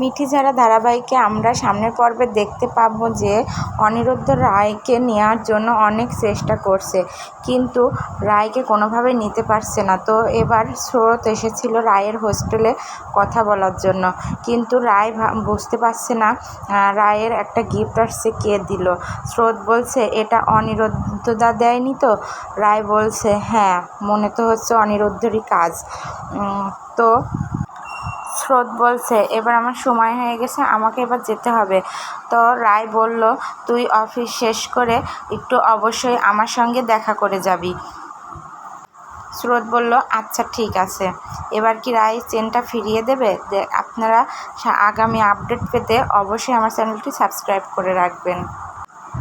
মিঠি ঝাড়া ধারাবাহিকে আমরা সামনের পর্বে দেখতে পাবো যে অনিরুদ্ধ রায়কে নেওয়ার জন্য অনেক চেষ্টা করছে, কিন্তু রায়কে কোনোভাবে নিতে পারছে না। তো এবার স্রোত এসেছিল রায়ের হোস্টেলে কথা বলার জন্য। কিন্তু রায় বুঝতে পারছে না রায়ের একটা গিফট আসছে কে দিল। স্রোত বলছে, এটা অনিরুদ্ধদা দেয়নি তো? রায় বলছে হ্যাঁ মনে তো হচ্ছে অনিরুদ্ধরই কাজ। তো স্রোত বলছে, এবার আমার সময় হয়ে গেছে, আমাকে এবার যেতে হবে। তো রায় বলল, তুই অফিস শেষ করে একটু অবশ্যই আমার সঙ্গে দেখা করে যাবি। স্রোত বলল আচ্ছা ঠিক আছে। এবার কি রায় চেনটা ফিরিয়ে দেবে? আপনারা আগামী আপডেট পেতে অবশ্যই আমার চ্যানেলটি সাবস্ক্রাইব করে রাখবেন।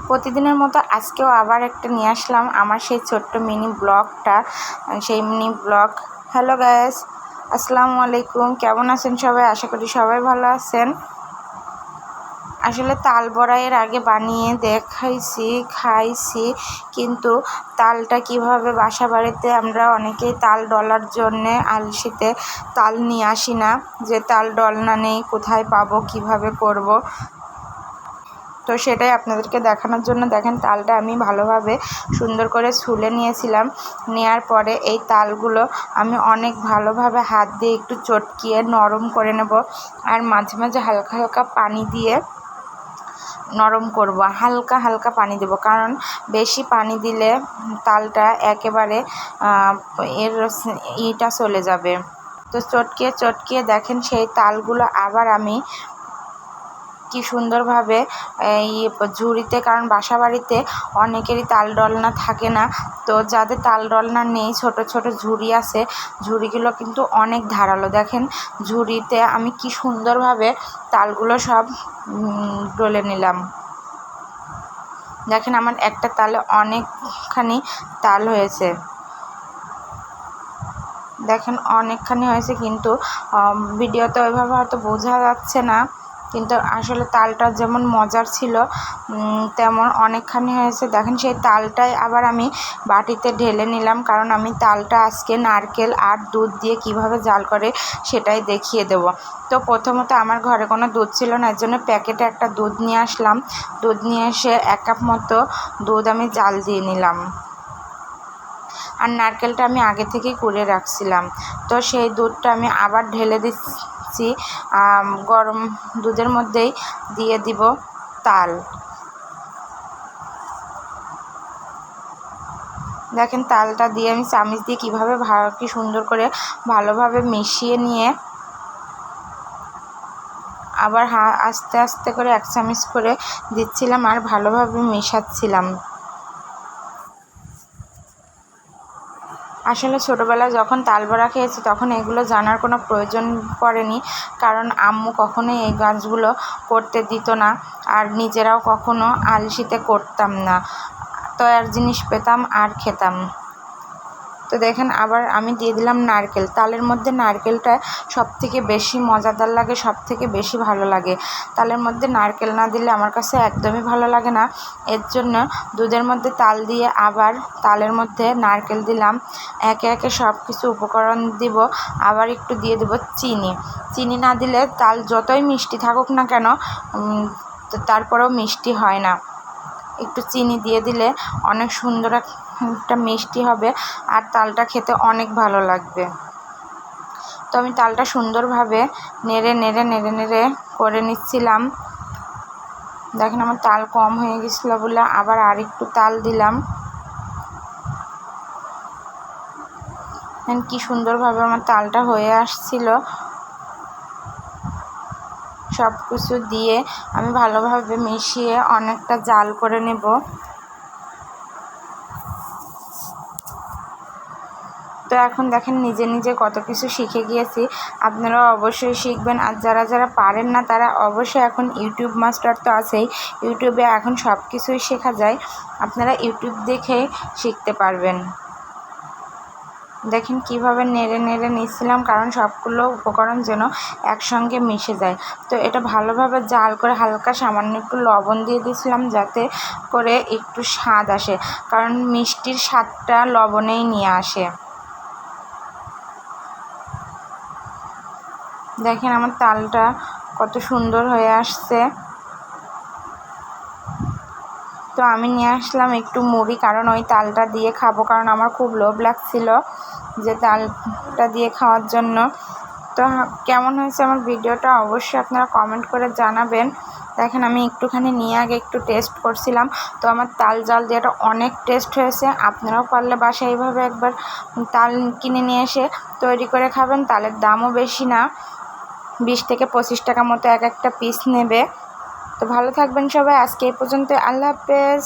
প্রতিদিনের মতো আজকেও আবার একটা নিয়ে আসলাম। আমার সেই ছোট্ট মিনি ব্লগটা, সেই মিনি ব্লগ। হ্যালো গ্যাস আসসালামু আলাইকুম। কেমন আছেন সবাই? আশা করি সবাই ভালো আছেন। আসলে তাল বড়া এর আগে বানিয়ে দেখাইছি, খাইছি, কিন্তু তালটা কীভাবে বাসা বাড়িতে আমরা অনেকেই তাল ডলার জন্যে আলসিতে তাল নিয়ে আসি না, যে তাল ডলনা নেই, কোথায় পাবো, কীভাবে করব? তো সেটাই আপনাদেরকে দেখানোর জন্য। দেখেন তালটা আমি ভালোভাবে সুন্দর করে ছুলে নিয়েছিলাম। নেওয়ার পরে এই তালগুলো আমি অনেক ভালোভাবে হাত দিয়ে একটু চটকিয়ে নরম করে নেব আর মাঝে মাঝে হালকা হালকা পানি দিয়ে নরম করব। হালকা হালকা পানি দেব কারণ বেশি পানি দিলে তালটা একেবারে এর ইটা চলে যাবে। তো চটকিয়ে চটকিয়ে দেখেন সেই তালগুলো আবার আমি কি সুন্দরভাবে, এই ঝুড়িতে, কারণ বাসা বাড়িতে অনেকেরই তাল ডলনা থাকে না। তো যাদের তাল ডলনা নেই, ছোট ছোট ঝুড়ি আছে, ঝুড়িগুলো কিন্তু অনেক ধারালো। দেখেন, ঝুড়িতে আমি কি সুন্দরভাবে তালগুলো সব ডলে নিলাম। দেখেন, আমার একটা তালে অনেকখানি তাল হয়েছে। দেখেন, অনেকখানি হয়েছে কিন্তু ভিডিওতে ওইভাবে হয়তো বোঝা যাচ্ছে না। কিন্তু আসলে তালটা যেমন মজার ছিল তেমন অনেকখানি হয়েছে। দেখেন সেই তালটাই আবার আমি বাটিতে ঢেলে নিলাম, কারণ আমি তালটা আজকে নারকেল আর দুধ দিয়ে কীভাবে জাল করে সেটাই দেখিয়ে দেব। তো প্রথমত আমার ঘরে কোনো দুধ ছিল না, এর জন্য প্যাকেটে একটা দুধ নিয়ে আসলাম। দুধ নিয়ে এসে এক কাপ মতো দুধ আমি জাল দিয়ে নিলাম। আর নারকেলটা আমি আগে থেকেই করে রাখছিলাম। তো সেই দুধটা আমি আবার ঢেলে দিচ্ছি। দিচ্ছি গরম দুধের মধ্যেই দিয়ে দিব তাল। দেখেন তালটা দিয়ে আমি চামিচ দিয়ে কীভাবে ভালো কি সুন্দর করে ভালোভাবে মিশিয়ে নিয়ে আবার হা, আস্তে আস্তে করে এক চামিচ করে দিচ্ছিলাম আর ভালোভাবে মেশাচ্ছিলাম। আসলে ছোটোবেলায় যখন তালবড়া খেয়েছি, তখন এগুলো জানার কোনো প্রয়োজন পড়েনি। কারণ আম্মু কখনোই এই গাছগুলো করতে দিত না, আর নিজেরাও কখনো আলসিতে করতাম না। তয়ার জিনিস পেতাম আর খেতাম। তো দেখেন আবার আমি দিয়ে দিলাম নারকেল। তালের মধ্যে নারকেলটা সব থেকে বেশি মজাদার লাগে সব থেকে বেশি ভালো লাগে। তালের মধ্যে নারকেল না দিলে আমার কাছে একদমই ভালো লাগে না। এর জন্য দুধের মধ্যে তাল দিয়ে আবার তালের মধ্যে নারকেল দিলাম। একে একে সব কিছু উপকরণ দিব। আবার একটু দিয়ে দেব চিনি। চিনি না দিলে তাল যতই মিষ্টি থাকুক না কেন তারপরেও মিষ্টি হয় না। একটু চিনি দিয়ে দিলে অনেক সুন্দর একটা মিষ্টি হবে আর তালটা খেতে অনেক ভালো লাগবে। তো আমি তালটা সুন্দরভাবে নেড়ে নেড়ে নেড়ে নেড়ে করে নিচ্ছিলাম। দেখেন আমার তাল কম হয়ে গেছিল বলে আবার আর একটু তাল দিলাম। কি সুন্দরভাবে আমার তালটা হয়ে আসছিল। সব কিছু দিয়ে আমি ভালোভাবে মিশিয়ে অনেকটা জাল করে নেব। তো এখন দেখেন নিজে নিজে কত কিছু শিখে গিয়েছি। আপনারাও অবশ্যই শিখবেন আর যারা যারা পারেন না তারা অবশ্যই এখন ইউটিউব মাস্টার তো আছেই। ইউটিউবে এখন সব কিছুই শেখা যায়। আপনারা ইউটিউব দেখে শিখতে পারবেন। দেখেন কীভাবে নেড়ে নেড়ে নিচ্ছিলাম, কারণ সবগুলো উপকরণ যেন একসঙ্গে মিশে যায়। তো এটা ভালোভাবে জাল করে হালকা সামান্য একটু লবণ দিয়ে দিয়েছিলাম যাতে করে একটু স্বাদ আসে, কারণ মিষ্টির স্বাদটা লবণেই নিয়ে আসে। দেখেন আমার তালটা কত সুন্দর হয়ে আসছে। তো আমি নিয়ে আসলাম একটু মুড়ি, কারণ ওই তালটা দিয়ে খাব, কারণ আমার খুব লোভ লাগছিল যে তালটা দিয়ে খাওয়ার জন্য। তো কেমন হয়েছে আমার ভিডিওটা অবশ্যই আপনারা কমেন্ট করে জানাবেন। দেখেন আমি একটুখানি নিয়ে আগে একটু টেস্ট করছিলাম। তো আমার তাল জাল দিয়েটা অনেক টেস্ট হয়েছে, আপনারাও পারলে বাসায় এইভাবে একবার তাল কিনে নিয়ে এসে তৈরি করে খাবেন, তালের দামও বেশি না। বিশ থেকে পঁচিশ টাকা মতো এক একটা পিস নেবে। তো ভালো থাকবেন সবাই। আজকে এই পর্যন্ত আল্লাহ হাফেজ।